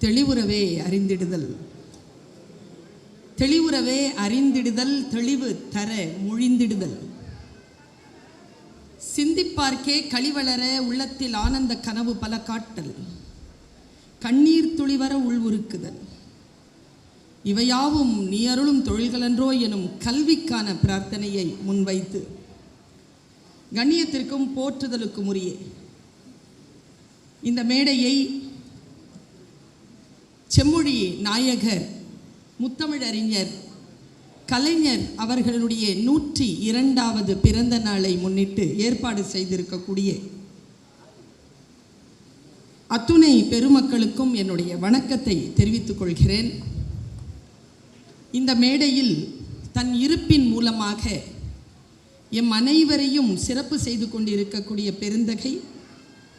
தெளிவுறவே அறிந்திடுதல். தெளிவுறவே அறிந்திடுதல் தெளிவு தர மொழிந்திடுதல். சிந்திப்பார்க்கே களிவளர உள்ளத்தில் ஆனந்த கனவு பல காட்டல். கண்ணீர் துளிவர உள் உருக்குதல். இவையாவும் நீ அருளும் தொழில்களன்றோ எனும் கல்விக்கான பிரார்த்தனையை முன்வைத்து கண்ணியத்திற்கும் போற்றுதலுக்கும் உரிய இந்த மேடையை செம்மொழி நாயகர் முத்தமிழறிஞர் கலைஞர் அவர்களுடைய நூற்றி இரண்டாவது பிறந்த நாளை முன்னிட்டு ஏற்பாடு செய்திருக்கக்கூடிய அத்துணை பெருமக்களுக்கும் என்னுடைய வணக்கத்தை தெரிவித்துக் கொள்கிறேன். இந்த மேடையில் தன் இருப்பின் மூலமாக எம் அனைவரையும் சிறப்பு செய்து கொண்டிருக்கக்கூடிய பெருந்தகை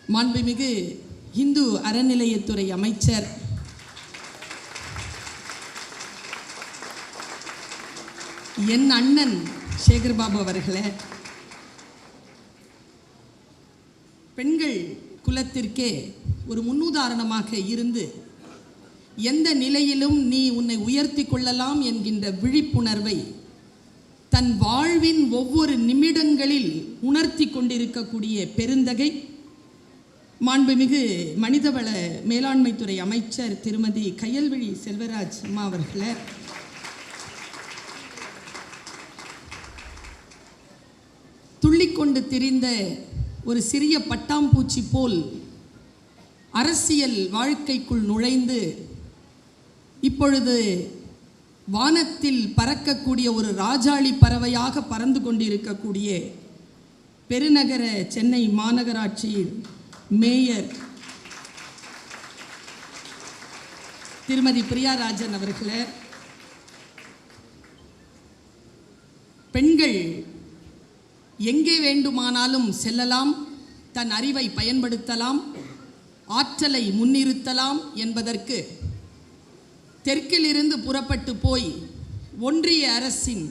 மாண்புமிகு இந்து அறநிலையத்துறை அமைச்சர் என் அண்ணன் சேகர்பாபு அவர்களே பெண்கள் குலத்திற்கே ஒரு முன்னுதாரணமாக இருந்து எந்த நிலையிலும் நீ உன்னை உயர்த்தி கொள்ளலாம் என்கின்ற விழிப்புணர்வை தன் வாழ்வின் ஒவ்வொரு நிமிடங்களில் உணர்த்தி கொண்டிருக்கக்கூடிய பெருந்தகை மாண்புமிகு மனிதவள மேலாண்மைத்துறை அமைச்சர் திருமதி கையல்விழி செல்வராஜ் அம்மா அவர்களை கொண்டு திரிந்த ஒரு சிறிய பட்டாம்பூச்சி போல் அரசியல் வாழ்க்கைக்குள் நுழைந்து இப்பொழுது வானத்தில் பறக்கக்கூடிய ஒரு ராஜாளி பறவையாக பறந்து கொண்டிருக்கக்கூடிய பெருநகர சென்னை மாநகராட்சியின் மேயர் திருமதி பிரியாராஜன் அவர்களை பெண்கள் எங்கே வேண்டுமானாலும் செல்லலாம் தன் அறிவை பயன்படுத்தலாம் ஆற்றலை முன்னிறுத்தலாம் என்பதற்கு தெற்கிலிருந்து புறப்பட்டு போய் ஒன்றிய அரசின்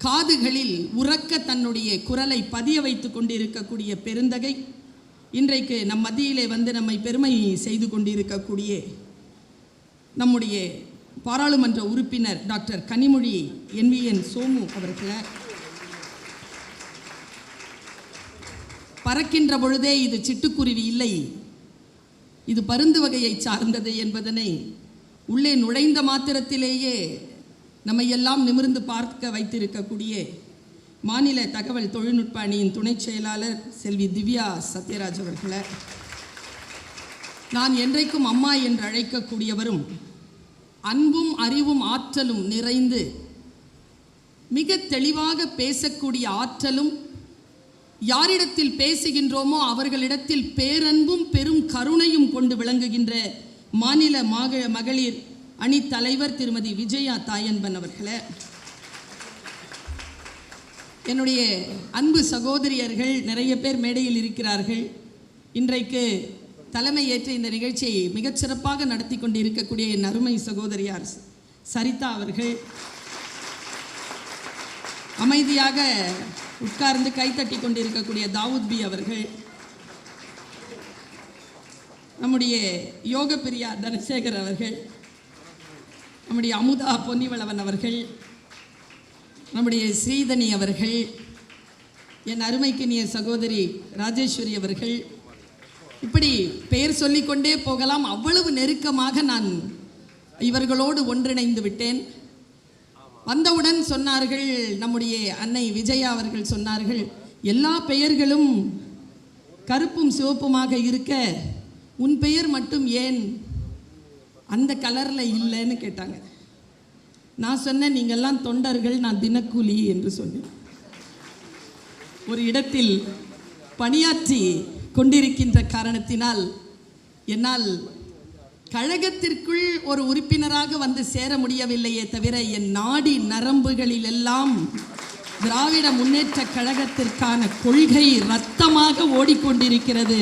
காதுகளில் உறக்க தன்னுடைய குரலை பதிய வைத்து கொண்டிருக்கக்கூடிய பெருந்தகை இன்றைக்கு நம் மத்தியிலே வந்து நம்மை பெருமை செய்து கொண்டிருக்கக்கூடிய நம்முடைய பாராளுமன்ற உறுப்பினர் டாக்டர் கனிமொழி என்விஎன் சோமு அவர்களை. பறக்கின்ற பொழுதே இது சிட்டுக்குருவி இல்லை. இது பருந்து வகையை சார்ந்தது என்பதனை உள்ளே நுழைந்த மாத்திரத்திலேயே நம்மையெல்லாம் நிமிர்ந்து பார்க்க வைத்திருக்கக்கூடிய மாநில தகவல் தொழில்நுட்ப அணியின் துணைச் செயலாளர் செல்வி திவ்யா சத்யராஜ் அவர்களை. நான் என்றைக்கும் அம்மா என்று அழைக்கக்கூடியவரும் அன்பும் அறிவும் ஆற்றலும் நிறைந்து மிக தெளிவாக பேசக்கூடிய ஆற்றலும் யாரிடத்தில் பேசுகின்றோமோ அவர்களிடத்தில் பேரன்பும் பெரும் கருணையும் கொண்டு விளங்குகின்ற மாநில மாக மகளிர் அணி தலைவர் திருமதி விஜயா தாயன்பன் அவர்களே. என்னுடைய அன்பு சகோதரியர்கள் நிறைய பேர் மேடையில் இருக்கிறார்கள். இன்றைக்கு தலைமை ஏற்ற இந்த நிகழ்ச்சியை மிகச்சிறப்பாக நடத்தி நடத்தி கொண்டிருக்கக்கூடிய என் அருமை சகோதரியார் சரிதா அவர்கள். அமைதியாக உட்கார்ந்து கைத்தட்டி கொண்டிருக்கக்கூடிய தாவூத் பி அவர்கள் நம்முடைய யோக பிரியா தனசேகர் அவர்கள் நம்முடைய அமுதா பொன்னிவளவன் அவர்கள் நம்முடைய ஸ்ரீதனி அவர்கள் என் அருமைக்கினிய சகோதரி ராஜேஸ்வரி அவர்கள். இப்படி பெயர் சொல்லிக்கொண்டே போகலாம். அவ்வளவு நெருக்கமாக நான் இவர்களோடு ஒன்றிணைந்து விட்டேன். வந்தவுடன் சொன்னார்கள் நம்முடைய அன்னை விஜயா அவர்கள் சொன்னார்கள் எல்லா பெயர்களும் கருப்பும் சிவப்புமாக இருக்க உன் பெயர் மட்டும் ஏன் அந்த கலரில் இல்லைன்னு கேட்டாங்க. நான் சொன்னேன் நீங்கள்லாம் தொண்டர்கள் நான் தினக்கூலி என்று சொன்னேன் ஒரு இடத்தில் பணியாற்றி கொண்டிருக்கின்ற காரணத்தினால் என்னால் கழகத்திற்குள் ஒரு உறுப்பினராக வந்து சேர முடியவில்லையே தவிர என் நாடி நரம்புகளில் எல்லாம் திராவிட முன்னேற்ற கழகத்திற்கான கொள்கை ரத்தமாக ஓடிக்கொண்டிருக்கிறது.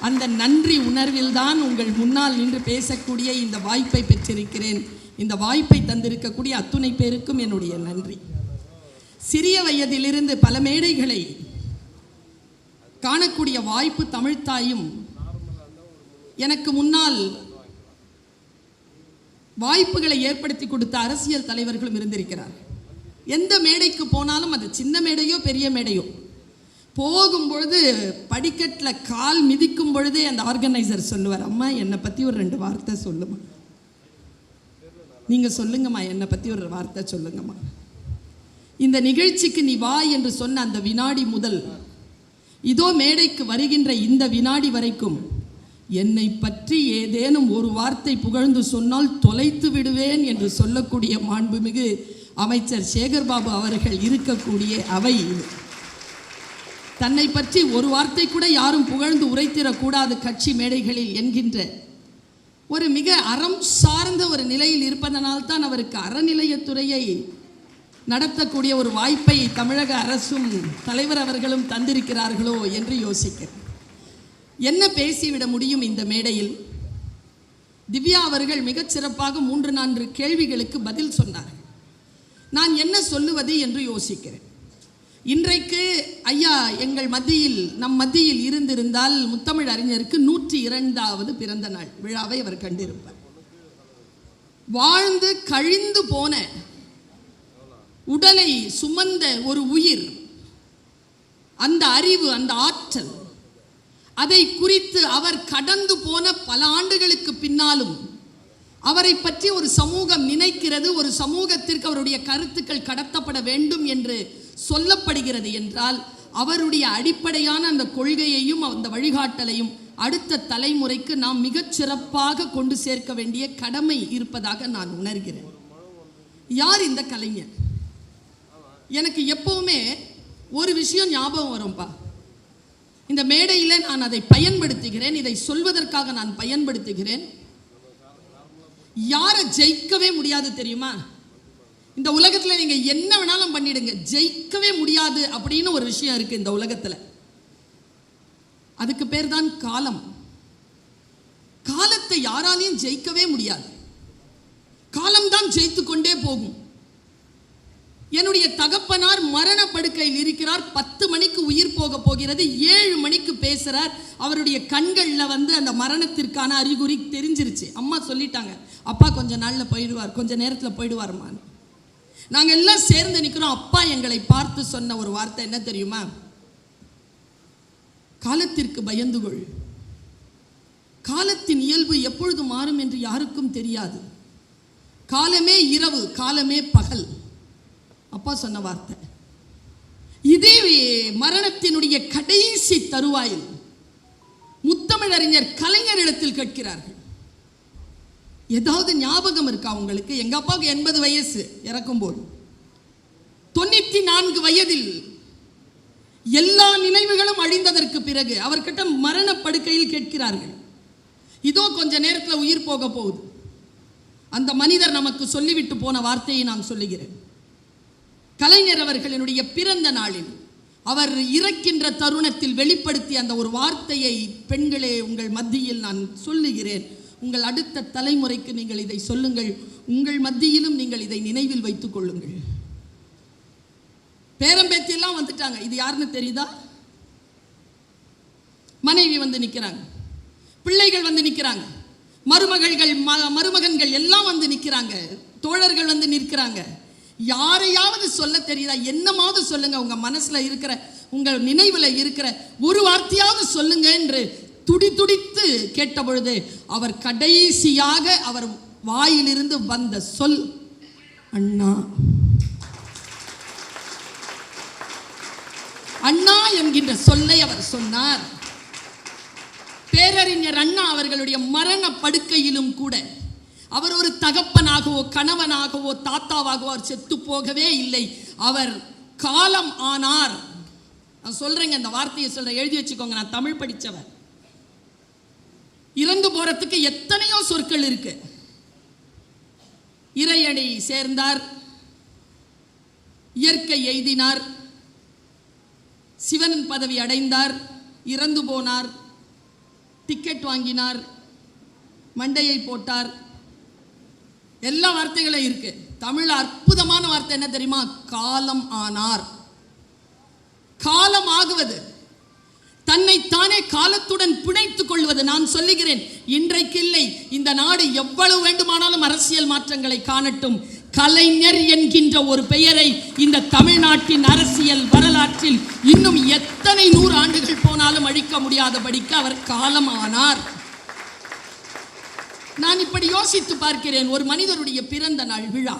அந்த நன்றி உணர்வில்தான் உங்கள் முன்னால் நின்று பேசக்கூடிய இந்த வாய்ப்பை பெற்றிருக்கிறேன். இந்த வாய்ப்பை தந்திருக்கக்கூடிய அத்துணை பேருக்கும் என்னுடைய நன்றி. சிறிய வயதிலிருந்து பல மேடைகளை காணக்கூடிய வாய்ப்பு தமிழ்த்தாயும் எனக்கு முன்னால் வாய்ப்புகளை ஏற்படுத்தி கொடுத்த அரசியல் தலைவர்களும் இருந்திருக்கிறார். எந்த மேடைக்கு போனாலும் அது சின்ன மேடையோ பெரிய மேடையோ. போகும்பொழுது படிக்கட்டில் கால் மிதிக்கும் பொழுதே அந்த ஆர்கனைசர் சொல்லுவார் அம்மா என்னை பற்றி ஒரு ரெண்டு வார்த்தை சொல்லுமா? நீங்கள் சொல்லுங்கம்மா என்னை பற்றி ஒரு வார்த்தை சொல்லுங்கம்மா. இந்த நிகழ்ச்சிக்கு நீ வா என்று சொன்ன அந்த வினாடி முதல் இதோ மேடைக்கு வருகின்ற இந்த வினாடி வரைக்கும் என்னை பற்றி ஏதேனும் ஒரு வார்த்தை புகழ்ந்து சொன்னால் தொலைத்து விடுவேன் என்று சொல்லக்கூடிய மாண்புமிகு அமைச்சர் சேகர்பாபு அவர்கள் இருக்கக்கூடிய அவை இது. தன்னை பற்றி ஒரு வார்த்தை கூட யாரும் புகழ்ந்து உரைத்திடக்கூடாது கட்சி மேடைகளில் என்கின்ற ஒரு மிக அறம் சார்ந்த ஒரு நிலையில் இருப்பதனால் தான் அவருக்கு அறநிலையத்துறையை நடத்தக்கூடிய ஒரு வாய்ப்பை தமிழக அரசும் தலைவர் அவர்களும் தந்திருக்கிறார்களோ என்று யோசிக்கிறேன். என்ன பேசிவிட முடியும் இந்த மேடையில்? திவ்யா அவர்கள் மிகச் சிறப்பாக மூன்று நான்கு கேள்விகளுக்கு பதில் சொன்னார்கள். நான் என்ன சொல்லுவது என்று யோசிக்கிறேன். இன்றைக்கு ஐயா எங்கள் மத்தியில் நம் மத்தியில் இருந்திருந்தால் முத்தமிழ் அறிஞருக்கு நூற்றி இரண்டாவது பிறந்த நாள் விழாவை அவர் கண்டிருப்பார். வாழ்ந்து கழிந்து போன உடலை சுமந்த ஒரு உயிர் அந்த அறிவு அந்த ஆற்றல் அதை குறித்து அவர் கடந்து போன பல ஆண்டுகளுக்கு பின்னாலும் அவரை பற்றி ஒரு சமூகம் நினைக்கிறது ஒரு சமூகத்திற்கு அவருடைய கருத்துக்கள் கடத்தப்பட வேண்டும் என்று சொல்லப்படுகிறது என்றால் அவருடைய அடிப்படையான அந்த கொள்கையையும் அந்த வழிகாட்டலையும் அடுத்த தலைமுறைக்கு நாம் மிகச் சிறப்பாக கொண்டு சேர்க்க வேண்டிய கடமை இருப்பதாக நான் உணர்கிறேன். யார் இந்த கலைஞர்? எனக்கு எப்பவுமே ஒரு விஷயம் ஞாபகம் வரும்பா? இந்த மேடையில் நான் அதை பயன்படுத்துகிறேன் இதை சொல்வதற்காக நான் பயன்படுத்துகிறேன். யாரை ஜெயிக்கவே முடியாது தெரியுமா? இந்த உலகத்தில் நீங்கள் என்ன வேணாலும் பண்ணிடுங்க. ஜெயிக்கவே முடியாது அப்படின்னு ஒரு விஷயம் இருக்கு இந்த உலகத்தில். அதுக்கு பேர் தான் காலம். காலத்தை யாராலையும் ஜெயிக்கவே முடியாது. காலம்தான் ஜெயித்து கொண்டே போகும். என்னுடைய தகப்பனார் மரண படுக்கையில் இருக்கிறார். பத்து மணிக்கு உயிர் போக போகிறது. ஏழு மணிக்கு பேசுகிறார் அவருடைய கண்களில் வந்து அந்த மரணத்திற்கான அறிகுறி தெரிஞ்சிருச்சு. அம்மா சொல்லிட்டாங்க அப்பா கொஞ்ச நாளில் போயிடுவார். கொஞ்ச நேரத்தில் போயிடுவார்மான்னு நாங்கள் எல்லாம் சேர்ந்து நிற்கிறோம் அப்பா எங்களை பார்த்து சொன்ன ஒரு வார்த்தை என்ன தெரியுமா? காலத்திற்கு பயந்து கொள் காலத்தின் இயல்பு எப்பொழுது மாறும் என்று யாருக்கும் தெரியாது. காலமே இரவு காலமே பகல். அப்பா சொன்ன வார்த்தை. இதே மரணத்தினுடைய கடைசி தருவாயில் முத்தமிழறிஞர் கலைஞரிடத்தில் கேட்கிறார்கள். ஏதாவது ஞாபகம் இருக்கா உங்களுக்கு? எங்க அப்பாவுக்கு எண்பது வயசு இறக்கும்போது. தொண்ணூத்தி நான்கு வயதில் எல்லா நினைவுகளும் அழிந்ததற்கு பிறகு அவர்கிட்ட மரண படுக்கையில் கேட்கிறார்கள். இதோ கொஞ்ச நேரத்தில் உயிர் போக போகுது. அந்த மனிதர் நமக்கு சொல்லிவிட்டு போன வார்த்தையை நான் சொல்லுகிறேன். கலைஞர் அவர்களினுடைய பிறந்த நாளில் அவர் இறக்கின்ற தருணத்தில் வெளிப்படுத்திய அந்த ஒரு வார்த்தையை பெண்களே உங்கள் மத்தியில் நான் சொல்லுகிறேன். உங்கள் அடுத்த தலைமுறைக்கு நீங்கள் இதை சொல்லுங்கள். உங்கள் மத்தியிலும் நீங்கள் இதை நினைவில் வைத்துக் கொள்ளுங்கள். பேரம்பேத்தியெல்லாம் வந்துட்டாங்க. இது யாருன்னு தெரியுதா? மனைவி வந்து நிற்கிறாங்க பிள்ளைகள் வந்து நிற்கிறாங்க மருமகள்கள் ம மருமகன்கள் எல்லாம் வந்து நிற்கிறாங்க தோழர்கள் வந்து நிற்கிறாங்க. யாரையாவது சொல்ல தெரியுதா? என்னமாவது சொல்லுங்க. உங்க மனசுல இருக்கிற உங்க நினைவுல இருக்கிற ஒரு வார்த்தையாவது சொல்லுங்க என்று துடி துடித்து கேட்ட பொழுது அவர் கடைசியாக அவர் வாயிலிருந்து வந்த சொல் அண்ணா. அண்ணா என்கின்ற சொல்லை அவர் சொன்னார். பேரறிஞர் அண்ணா அவர்களுடைய மரண படுக்கையிலும் கூட அவர் ஒரு தகப்பனாகவோ கணவனாகவோ தாத்தாவாகவோ அவர் செத்து போகவே இல்லை. அவர் காலம் ஆனார். நான் சொல்றேங்க இந்த வார்த்தையை சொல்றேன். எழுதி வச்சுக்கோங்க நான் தமிழ் படித்தவர் இறந்து போறதுக்கு எத்தனையோ சொற்கள் இருக்கு. இறையடி சேர்ந்தார். இயற்கை எய்தினார். சிவன் பதவி அடைந்தார். இறந்து போனார். டிக்கெட் வாங்கினார். மண்டையை போட்டார். எல்லா வார்த்தைகளும் இருக்கு. தமிழ் அற்புதமான வார்த்தை என்ன தெரியுமா? காலம் ஆனார். காலம் ஆகுவது. தன்னைத்தானே காலத்துடன் பிணைத்துக் கொள்வது நான் சொல்லுகிறேன். இன்றைக்கு இல்லை. இந்த நாடு எவ்வளவு வேண்டுமானாலும் அரசியல் மாற்றங்களை காணட்டும். கலைஞர் என்கின்ற ஒரு பெயரை இந்த தமிழ்நாட்டின் அரசியல் வரலாற்றில் இன்னும் எத்தனை நூறு ஆண்டுகள் போனாலும் அழிக்க முடியாதபடிக்கு அவர் காலமானார் நான் இப்படி யோசித்து பார்க்கிறேன் ஒரு மனிதருடைய பிறந்த நாள் விழா.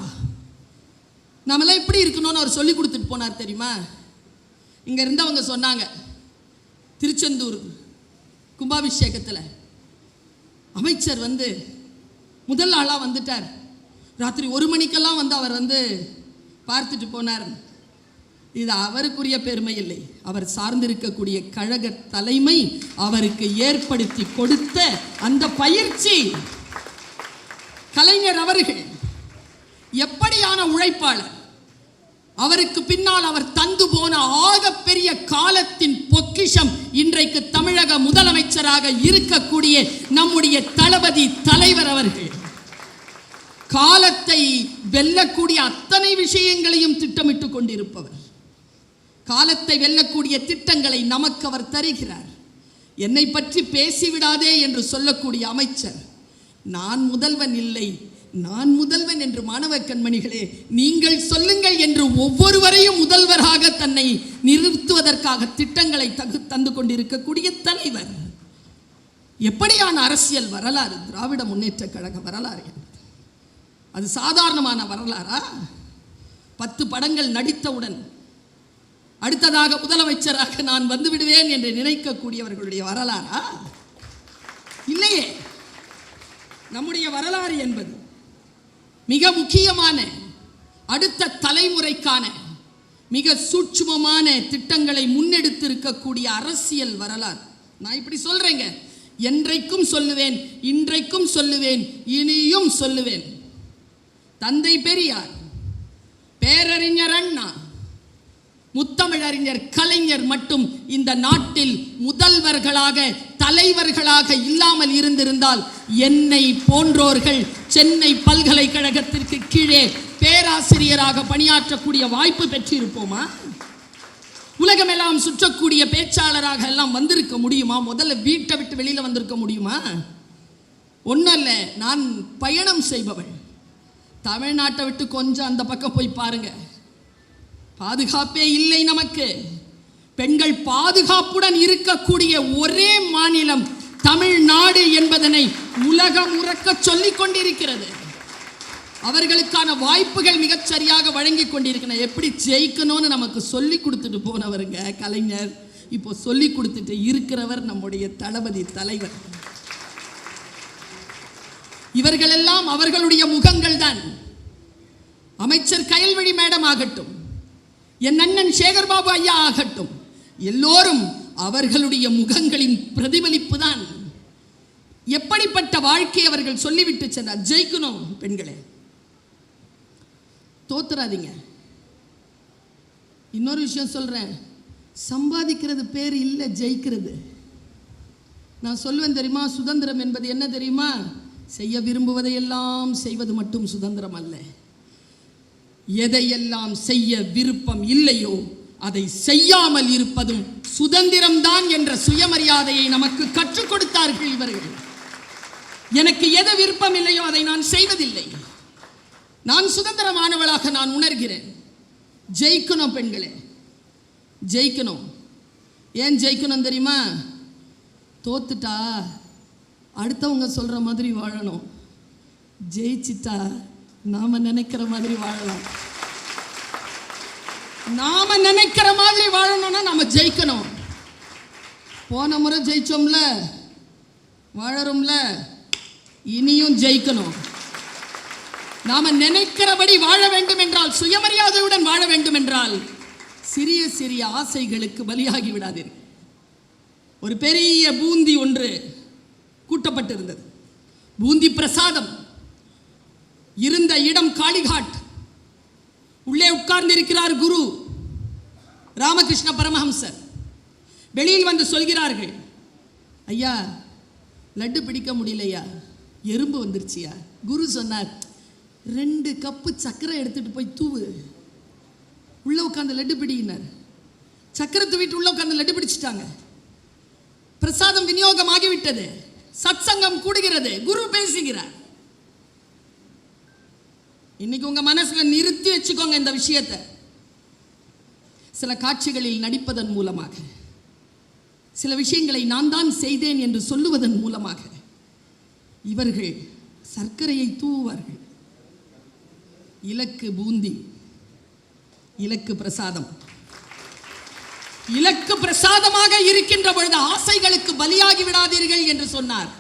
நாமெல்லாம் எப்படி இருக்கணும்னு அவர் சொல்லி கொடுத்துட்டு போனார் தெரியுமா? இங்க இருந்தவங்க சொன்னாங்க திருச்செந்தூர் கும்பாபிஷேகத்தில் அமைச்சர் வந்து முதல் ஆளாக வந்துட்டார். ராத்திரி ஒரு மணிக்கெல்லாம் வந்து அவர் வந்து பார்த்துட்டு போனார். இது அவருக்குரிய பெருமை இல்லை. அவர் சார்ந்திருக்கக்கூடிய கழக தலைமை அவருக்கு ஏற்படுத்தி கொடுத்த அந்த பயிற்சி. கலைஞர் அவர்கள் எப்படியான உழைப்பாளர் அவருக்கு பின்னால் அவர் தந்து போன ஆகப்பெரிய காலத்தின் பொக்கிஷம் இன்றைக்கு தமிழக முதலமைச்சராக இருக்கக்கூடிய நம்முடைய தளபதி தலைவர் அவர்கள். காலத்தை வெல்லக்கூடிய அத்தனை விஷயங்களையும் திட்டமிட்டுக் கொண்டிருப்பவர். காலத்தை வெல்லக்கூடிய திட்டங்களை நமக்கு அவர் தருகிறார். என்னை பற்றி பேசிவிடாதே என்று சொல்லக்கூடிய அமைச்சர். நான் முதல்வன் இல்லை. நான் முதல்வன் என்று மாணவ கண்மணிகளே நீங்கள் சொல்லுங்கள் என்று ஒவ்வொருவரையும் முதல்வராக தன்னை நிறுத்துவதற்காக திட்டங்களை தகு தந்து கொண்டிருக்கக்கூடிய தலைவர். எப்படியான அரசியல் வரலாறு திராவிட முன்னேற்ற கழக வரலாறு? அது சாதாரணமான வரலாறா? பத்து படங்கள் நடித்தவுடன் அடுத்ததாக முதலமைச்சராக நான் வந்துவிடுவேன் என்று நினைக்கக்கூடியவர்களுடைய வரலாறா? இல்லையே. நம்முடைய வரலாறு என்பது மிக முக்கியமான அடுத்த தலைமுறைக்கான மிக சூட்சுமமான திட்டங்களை முன்னெடுத்திருக்கக்கூடிய அரசியல் வரலாறு. நான் இப்படி சொல்றேங்க. என்றைக்கும் சொல்லுவேன் இன்றைக்கும் சொல்லுவேன் இனியும் சொல்லுவேன். தந்தை பெரியார் பேரறிஞர் அண்ணா முத்தமிழறிஞர் கலைஞர் மட்டும் இந்த நாட்டில் முதல்வர்களாக தலைவர்களாக இல்லாமல் இருந்திருந்தால் என்னை போன்றோர்கள் சென்னை பல்கலைக்கழகத்திற்கு கீழே பேராசிரியராக பணியாற்றக்கூடிய வாய்ப்பு பெற்றிருப்போமா? உலகமெல்லாம் சுற்றக்கூடிய பேச்சாளராக எல்லாம் வந்திருக்க முடியுமா? முதல்ல வீட்டை விட்டு வெளியில் வந்திருக்க முடியுமா? ஒன்றும் இல்லை. நான் பயணம் செய்பவள். தமிழ்நாட்டை விட்டு கொஞ்சம் அந்த பக்கம் போய் பாருங்க. பாதுகாப்பே இல்லை நமக்கு. பெண்கள் பாதுகாப்புடன் இருக்கக்கூடிய ஒரே மாநிலம் தமிழ்நாடு என்பதனை உலகம் உறக்க சொல்லிக் கொண்டிருக்கிறது. அவர்களுக்கான வாய்ப்புகள் மிகச் சரியாக வழங்கி கொண்டிருக்கணும் எப்படி ஜெயிக்கணும்னு நமக்கு சொல்லி கொடுத்துட்டு போனவருங்க கலைஞர். இப்போ சொல்லி கொடுத்துட்டு இருக்கிறவர் நம்முடைய தளபதி தலைவர். இவர்களெல்லாம் அவர்களுடைய முகங்கள் தான். அமைச்சர் கயல்வழி மேடம் ஆகட்டும் என் அண்ணன் சேகர்பாபு ஐயா ஆகட்டும் எல்லோரும் அவர்களுடைய முகங்களின் பிரதிபலிப்பு தான் எப்படிப்பட்ட வாழ்க்கை அவர்கள் சொல்லிவிட்டு சென்றார்? ஜெயிக்கணும் பெண்களே. தோத்துறாதீங்க. இன்னொரு விஷயம் சொல்றேன். சம்பாதிக்கிறது பேர் இல்லை ஜெயிக்கிறது. நான் சொல்லுவேன் தெரியுமா? சுதந்திரம் என்பது என்ன தெரியுமா? செய்ய விரும்புவதையெல்லாம் செய்வது மட்டும் சுதந்திரம் அல்ல. எதையெல்லாம் செய்ய விருப்பம் இல்லையோ அதை செய்யாமல் இருப்பதும் சுதந்திரம்தான் என்ற சுயமரியாதையை நமக்கு கற்றுக் கொடுத்தார்கள் இவர்கள். எனக்கு எது விருப்பம் இல்லையோ அதை நான் செய்வதில்லை. நான் சுதந்திரமானவளாக நான் உணர்கிறேன். ஜெயிக்கணும் பெண்களே. ஜெயிக்கணும். ஏன் ஜெயிக்கணும் தெரியுமா? தோத்துட்டா அடுத்தவங்க சொல்ற மாதிரி வாழணும். ஜெயிச்சிட்டா நாம நினைக்கிற மாதிரி வாழலாம். நாம நினைக்கிற மாதிரி வாழணும்னா நம்ம ஜெயிக்கணும். போன முறை ஜெயிச்சோம்ல வாழறோம்ல இனியும் ஜெயிக்கணும். நாம நினைக்கிறபடி வாழ வேண்டும் என்றால் சுயமரியாதையுடன் வாழ வேண்டும் என்றால் சிறிய சிறிய ஆசைகளுக்கு பலியாகி விடாதீர். ஒரு பெரிய பூந்தி ஒன்று கூட்டப்பட்டிருந்தது. பூந்தி பிரசாதம். இருந்த இடம் காளிகாட். உள்ளே உட்கார்ந்திருக்கிறார் குரு ராமகிருஷ்ண பரமஹம்சர். வெளியில் வந்து சொல்கிறார்கள் ஐயா லட்டு பிடிக்க முடியலையா? எறும்பு வந்துருச்சியா? குரு சொன்னார் ரெண்டு கப்பு சக்கரை எடுத்துட்டு போய் தூவு. உள்ளே உட்காந்து லட்டு பிடிக்கினார் சக்கரை தூவிட்டு உள்ள உட்காந்து லட்டு பிடிச்சிட்டாங்க. பிரசாதம் விநியோகமாகிவிட்டது. சத்சங்கம் கூடுகிறது. குரு பேசுகிறார். இன்னைக்கு உங்க மனசுல நிறுத்தி வச்சுக்கோங்க இந்த விஷயத்தை. சில காட்சிகளில் நடிப்பதன் மூலமாக. சில விஷயங்களை நான் தான் செய்தேன் என்று சொல்லுவதன் மூலமாக. இவர்கள் சர்க்கரையை தூவார்கள் இலக்கு பூந்தி. இலக்கு பிரசாதம். இலக்கு பிரசாதமாக இருக்கின்ற பொழுது ஆசைகளுக்கு பலியாகி விடாதீர்கள் என்று சொன்னார்.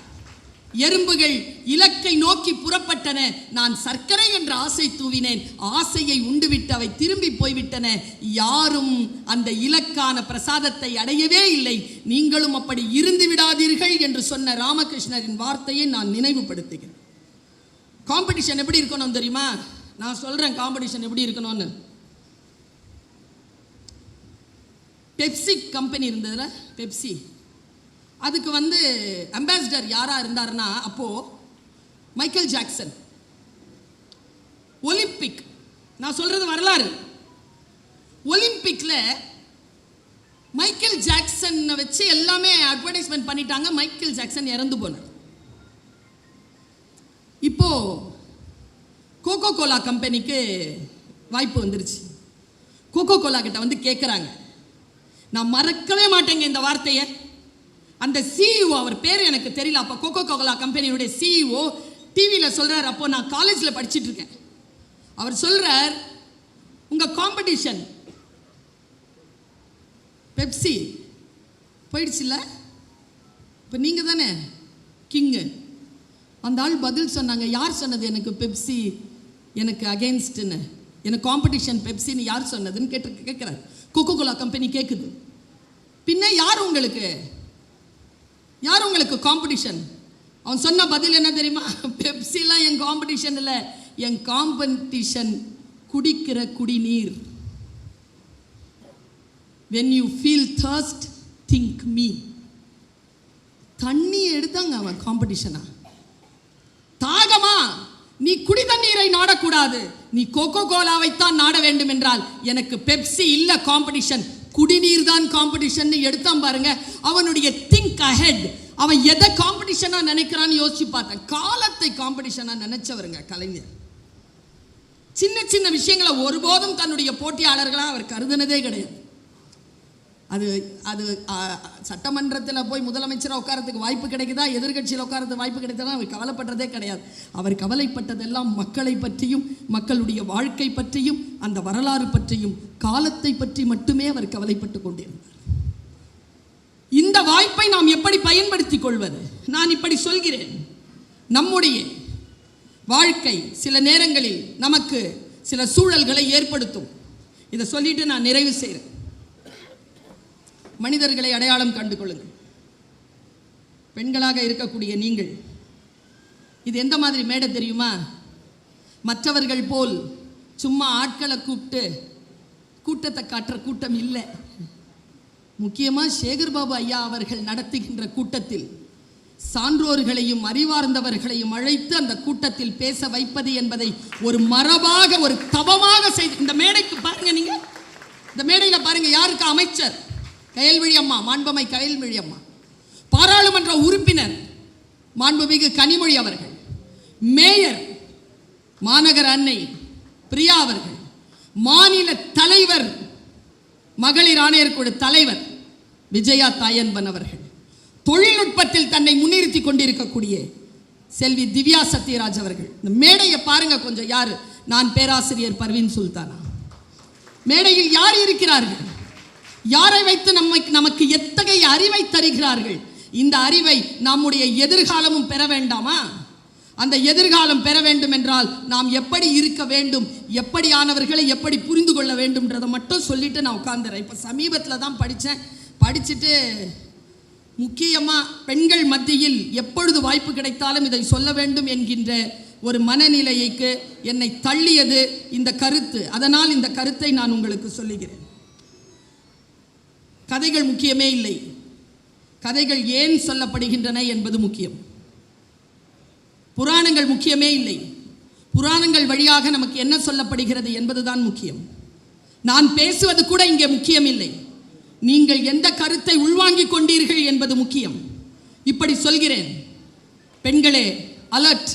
எறும்புகள் இலக்கை நோக்கி புறப்பட்டன. நான் சர்க்கரை என்ற ஆசை தூவினேன். ஆசையை உண்டுவிட்டு அவை திரும்பி போய்விட்டன. யாரும் அந்த இலக்கான பிரசாதத்தை அடையவே இல்லை. நீங்களும் அப்படி இருந்து விடாதீர்கள் என்று சொன்ன ராமகிருஷ்ணரின் வார்த்தையை நான் நினைவுபடுத்துகிறேன். காம்படிஷன் எப்படி இருக்கணும் தெரியுமா? நான் சொல்றேன் காம்படிஷன் எப்படி இருக்கணும்னு. பெப்சி கம்பெனி இருந்ததுல? பெப்சி அதுக்கு வந்து அம்பாசிடர் யாராக இருந்தார்னா அப்போது மைக்கேல் ஜாக்சன் ஒலிம்பிக் நான் சொல்கிறது வரலாறு. ஒலிம்பிக்கில் மைக்கேல் ஜாக்சனை வச்சு எல்லாமே அட்வர்டைஸ்மெண்ட் பண்ணிட்டாங்க. மைக்கேல் ஜாக்சன் இறந்து போனார். இப்போ கோகோ கோலா கம்பெனிக்கு வாய்ப்பு வந்துருச்சு. கோகோ கோலா கிட்ட வந்து கேட்குறாங்க நான் மறக்கவே மாட்டேங்க இந்த வார்த்தையை. அந்த சிஇஓ அவர் பேர் எனக்கு தெரியல. அப்போ கோகோ கோகலா கம்பெனியுடைய சிஇஓ டிவியில் சொல்கிறார் அப்போ நான் காலேஜில் படிச்சுட்டு இருக்கேன். அவர் சொல்கிறார் உங்கள் காம்படிஷன் பெப்சி போயிடுச்சுல்ல? இப்போ நீங்கள் தானே கிங்கு அந்த ஆள் பதில் சொன்னாங்க யார் சொன்னது எனக்கு பெப்சி எனக்கு அகெயின்ஸ்ட்னு எனக்கு காம்படிஷன் பெப்சின்னு யார் சொன்னதுன்னு கேட்டு கேட்குறாரு கொக்கோ கோலா கம்பெனி கேட்குது பின்ன யார் உங்களுக்கு? யார் உங்களுக்கு காம்படிஷன் அவன் சொன்ன பதில் என்ன தெரியுமா? பெப்சிலாம் என் காம்படிஷன் இல்லை. என் காம்படிஷன் குடிக்கிற குடிநீர். When you feel thirst think me தண்ணி எடுத்தாங்க அவன் காம்படிஷனா தாகமா நீ குடி தண்ணீரை நாடக்கூடாது. நீ கோகோ கோலாவைத்தான் நாட வேண்டும் என்றால் எனக்கு பெப்சி இல்லை காம்படிஷன் குடிநீர் தான் காம்படிஷன் எடுத்தான் பாருங்க. அவனுடைய திங்க் அஹெட் அவன் எதை காம்படிஷனா நினைக்கிறான்னு யோசிச்சு பார்த்தேன். காலத்தை காம்படிஷனா நினைச்சவருங்க கலைஞர். சின்ன சின்ன விஷயங்களை ஒருபோதும் தன்னுடைய போட்டியாளர்களாக அவர் கருதுனதே கிடையாது. அது அது சட்டமன்றத்தில் போய் முதலமைச்சராக உட்காரத்துக்கு வாய்ப்பு கிடைக்குதா? எதிர்கட்சியில் உட்காரத்துக்கு வாய்ப்பு கிடைத்ததா? அவர் கவலைப்பட்டதே கிடையாது. அவர் கவலைப்பட்டதெல்லாம் மக்களை பற்றியும் மக்களுடைய வாழ்க்கை பற்றியும் அந்த வரலாறு பற்றியும் காலத்தை பற்றி மட்டுமே அவர் கவலைப்பட்டு கொண்டிருந்தார். இந்த வாய்ப்பை நாம் எப்படி பயன்படுத்திக் கொள்வது? நான் இப்படி சொல்கிறேன். நம்முடைய வாழ்க்கை சில நேரங்களில் நமக்கு சில சூழல்களை ஏற்படுத்தும். இதை சொல்லிட்டு நான் நிறைவு செய்கிறேன் மனிதர்களை அடையாளம் கண்டு கொள்ளுங்கள் பெண்களாக இருக்கக்கூடிய நீங்கள் இது எந்த மாதிரி மேடை தெரியுமா? மற்றவர்கள் போல் சும்மா ஆட்களை கூப்பிட்டு கூட்டத்தை காட்டுற கூட்டம் இல்லை. முக்கியமாக சேகர் பாபு ஐயா அவர்கள் நடத்துகின்ற கூட்டத்தில் சான்றோர்களையும் அறிவார்ந்தவர்களையும் அழைத்து அந்த கூட்டத்தில் பேச வைப்பது என்பதை ஒரு மரபாக ஒரு தவமாக செய்து இந்த மேடைக்கு பாருங்க நீங்க. இந்த மேடையில் பாருங்க யாருக்கு? அமைச்சர். கயல்விழி அம்மா மாண்பமை கயல்விழி அம்மா. பாராளுமன்ற உறுப்பினர் மாண்புமிகு கனிமொழி அவர்கள். மேயர் மாநகர அன்னை பிரியா அவர்கள். மாநில தலைவர் மகளிர் ஆணையர் குழு தலைவர் விஜயா தாயன்பன் அவர்கள். தொழில்நுட்பத்தில் தன்னை முன்னிறுத்தி கொண்டிருக்கக்கூடிய செல்வி திவ்யா சத்யராஜ் அவர்கள். இந்த மேடையை பாருங்க கொஞ்சம் யார்? நான் பேராசிரியர் பர்வீன் சுல்தானா. மேடையில் யார் இருக்கிறார்கள்? யாரை வைத்து நம்மை நமக்கு எத்தகைய அறிவை தருகிறார்கள்? இந்த அறிவை நம்முடைய எதிர்காலமும் பெற வேண்டாமா? அந்த எதிர்காலம் பெற வேண்டும் என்றால் நாம் எப்படி இருக்க வேண்டும் எப்படியானவர்களை எப்படி புரிந்து கொள்ள வேண்டும்ன்றதை மட்டும் சொல்லிட்டு நான் உட்காந்துறேன் இப்போ சமீபத்தில் தான் படித்தேன் படிச்சுட்டு முக்கியமாக பெண்கள் மத்தியில் எப்பொழுது வாய்ப்பு கிடைத்தாலும் இதை சொல்ல வேண்டும் என்கின்ற ஒரு மனநிலைக்கு என்னை தள்ளியது இந்த கருத்து. அதனால் இந்த கருத்தை நான் உங்களுக்கு சொல்லுகிறேன். கதைகள் முக்கியமே இல்லை. கதைகள் ஏன் சொல்லப்படுகின்றன என்பது முக்கியம். புராணங்கள் முக்கியமே இல்லை. புராணங்கள் வழியாக நமக்கு என்ன சொல்லப்படுகிறது என்பதுதான் முக்கியம். நான் பேசுவது கூட இங்கே முக்கியம் இல்லை. நீங்கள் எந்த கருத்தை உள்வாங்கிக் கொண்டீர்கள் என்பது முக்கியம். இப்படி சொல்கிறேன். பெண்களே அலர்ட்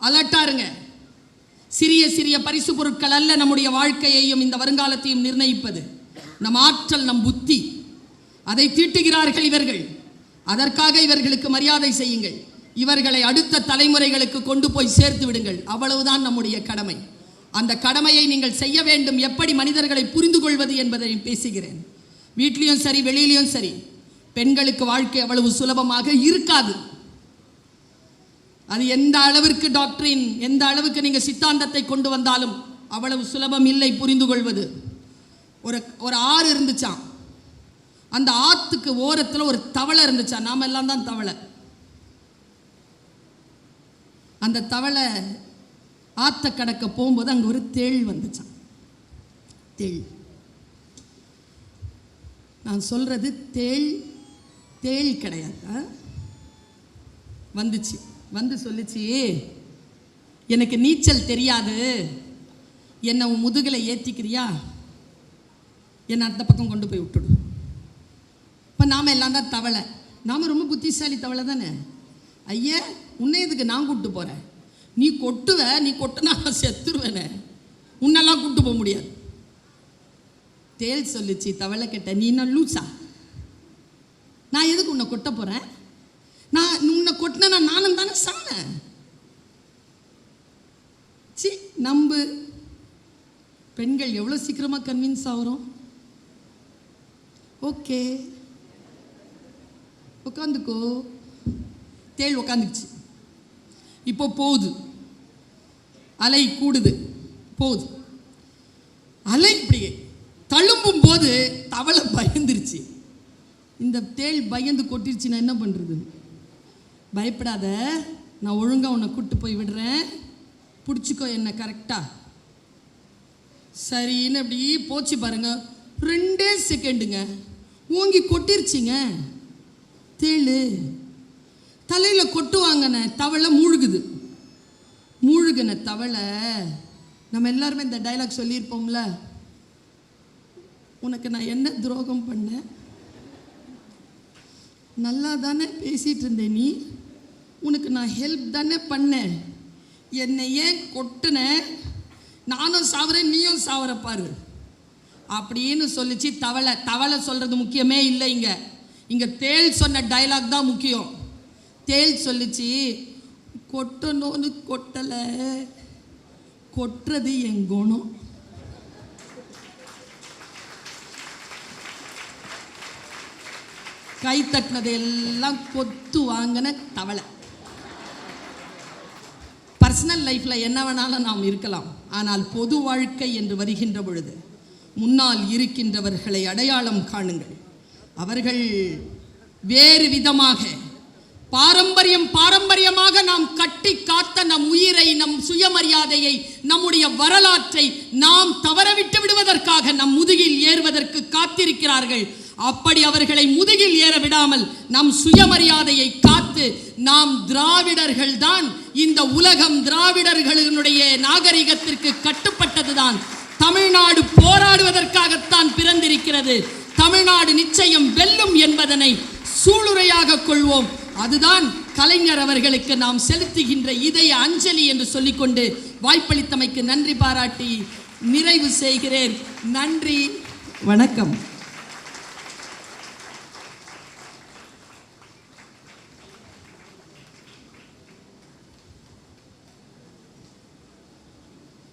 அலர்ட்டாக இருங்க. சிறிய சிறிய பரிசு பொருட்கள் அல்ல நம்முடைய வாழ்க்கையையும் இந்த வருங்காலத்தையும் நிர்ணயிப்பது. நம் ஆற்றல் நம் புத்தி. அதை தீட்டுகிறார்கள் இவர்கள். அதற்காக இவர்களுக்கு மரியாதை செய்யுங்கள். இவர்களை அடுத்த தலைமுறைகளுக்கு கொண்டு போய் சேர்த்து விடுங்கள். அவ்வளவுதான் நம்முடைய கடமை. அந்த கடமையை நீங்கள் செய்ய வேண்டும். எப்படி மனிதர்களை புரிந்து கொள்வது என்பதை பேசுகிறேன். வீட்லேயும் சரி வெளியிலையும் சரி பெண்களுக்கு வாழ்க்கை அவ்வளவு சுலபமாக இருக்காது. அது எந்த அளவிற்கு டாக்டரின் எந்த அளவுக்கு நீங்கள் சித்தாந்தத்தை கொண்டு வந்தாலும் அவ்வளவு சுலபம் இல்லை புரிந்து கொள்வது. ஒரு ஒரு ஆறு இருந்துச்சாம். அந்த ஆத்துக்கு ஓரத்தில் ஒரு தவளை இருந்துச்சாம். நாம எல்லாம் தான் தவளை. அந்த தவளை ஆத்த கடக்க போகும்போது அங்கே ஒரு தேள் வந்துச்சான் தேள். நான் சொல்கிறது தேள் தேள் கிடையாது. ஆ? வந்துச்சு. வந்து சொல்லிச்சு எனக்கு நீச்சல் தெரியாது. என்னை உன் முதுகில் ஏற்றிக்கிறியா என்னை அந்த பக்கம் கொண்டு போய் விட்டுடும் இப்போ நாம் எல்லாம் தான் தவளை. நாம் ரொம்ப புத்திசாலி தவளை தானே. ஐயா உன்னை எதுக்கு நான் கூப்பிட்டு போகிறேன் நீ கொட்டுவ நீ கொட்டினா செத்துருவேனே. உன்னெல்லாம் கூப்பிட்டு போக முடியாது. தேல் சொல்லிச்சு தவளை கேட்ட நீ என்ன லூசா? நான் எதுக்கு உன்னை கொட்ட போகிறேன் நான் உன்னை கொட்டினா நானும் தானே சாணேன் சி நம்பு. பெண்கள் எவ்வளோ சீக்கிரமாக கன்வின்ஸ் ஆகிறோம்? ஓகே. உட்காந்துக்கோ தேள் உட்காந்துக்குச்சு இப்போ போகுது. அலை கூடுது. போகுது. அலை இப்படி தழும்பும் போது தவளை பயந்துருச்சு. இந்த தேள் பயந்து கொட்டிருச்சுன்னா என்ன பண்ணுறது பயப்படாத. நான் ஒழுங்காக உன்னை கூட்டு போய் விடுறேன். பிடிச்சிக்கோ என்ன கரெக்டாக சரின்னு அப்படி போச்சு பாருங்க. ரெண்டே செகண்டுங்க ஓங்கி கொட்டிருச்சிங்க. தேளு தலையில் கொட்டுவாங்கண்ணே தவளை மூழ்குது. மூழ்கின தவளை நம்ம எல்லாருமே இந்த டைலாக் சொல்லியிருப்போம்ல? உனக்கு நான் என்ன துரோகம் பண்ணேன் நல்லா தானே பேசிகிட்டு இருந்தேன் நீ? உனக்கு நான் ஹெல்ப் தானே பண்ணேன் என்னை ஏன் கொட்டுன? நானும் சாவறேன் நீயும் சாவற பாரு. அப்படின்னு சொல்லிச்சு தவளை. தவளை சொல்கிறது முக்கியமே இல்லை இங்கே இங்கே தேள் சொன்ன டைலாக் தான் முக்கியம். தேள் சொல்லிச்சு கொட்டணும்னு கொட்டலை கொட்டுறது என் குணம். கை தட்டினது எல்லாம் கொத்து வாங்கின தவளை. பர்சனல் லைஃப்பில் என்ன வேணாலும் நாம் இருக்கலாம். ஆனால் பொது வாழ்க்கை என்று வருகின்ற பொழுது முன்னால் இருக்கின்றவர்களை அடையாளம் காணுங்கள். அவர்கள் வேறு விதமாக பாரம்பரியம் பாரம்பரியமாக நாம் கட்டி காத்த நம் உயிரை நம் சுயமரியாதையை நம்முடைய வரலாற்றை நாம் தவறவிட்டு விடுவதற்காக நம் முதுகில் ஏறுவதற்கு காத்திருக்கிறார்கள். அப்படி அவர்களை முதுகில் ஏற விடாமல் நம் சுயமரியாதையை காத்து நாம் திராவிடர்கள் தான். இந்த உலகம் திராவிடர்களினுடைய நாகரிகத்திற்கு கட்டுப்பட்டதுதான். தமிழ்நாடு போராடுவதற்காகத்தான் பிறந்திருக்கிறது. தமிழ்நாடு நிச்சயம் வெல்லும் என்பதனை சூளுரையாக கொள்வோம். அதுதான் கலைஞர் அவர்களுக்கு நாம் செலுத்துகின்ற இதய அஞ்சலி என்று சொல்லிக்கொண்டு வாய்ப்பளித்தமைக்கு நன்றி பாராட்டி நிறைவு செய்கிறேன். நன்றி. வணக்கம்.